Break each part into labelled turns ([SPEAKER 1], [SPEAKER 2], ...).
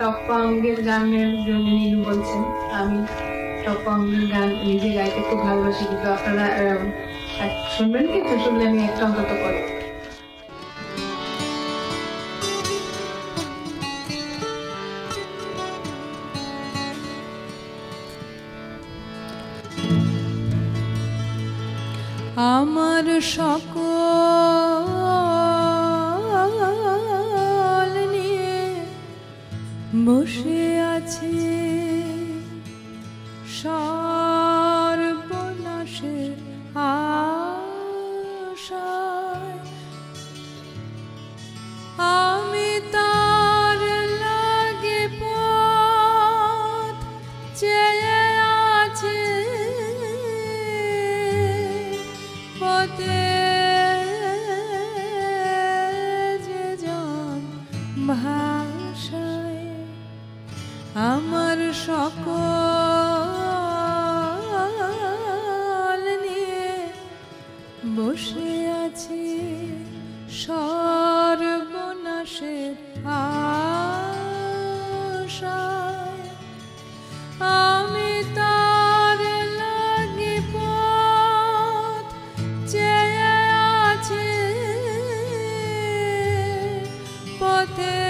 [SPEAKER 1] টপ্পা অঙ্গের গানের জন্য নীলু বলছেন। আমি টপ্পা অঙ্গের গান নিজে গাইতে খুব ভালোবাসি, কিন্তু আপনারা শুনবেন কি? শুনলে আমি একটা অন্তত করি
[SPEAKER 2] আমার সকল বসে আছে আমার সকল নিয়ে বসে আছি সর্বনাশের আশায়। আমি তার লাগি পথ চেয়ে আছি পথে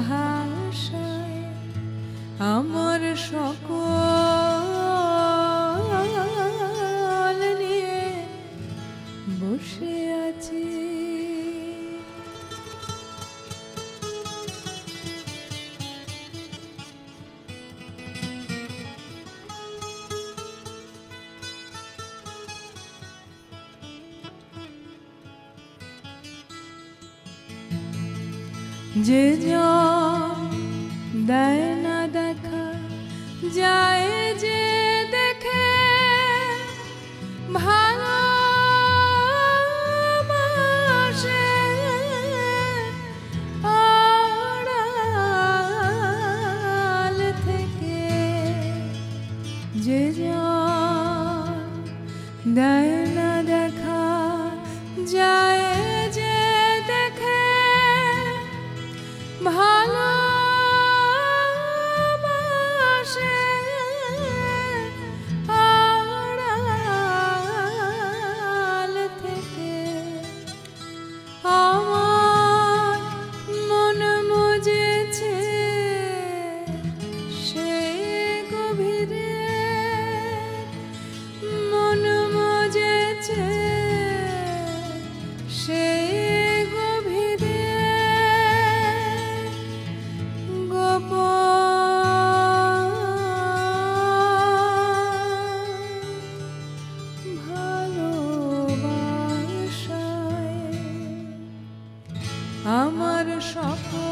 [SPEAKER 2] ভাষায় আমার সকল নিয়ে বসে যে দেয় না দেখা যায় যে দেখে। আড়াল থেকে। যে দেয় মজেছে সে গভীরে গোপন ভালোবাসায় আমার সকল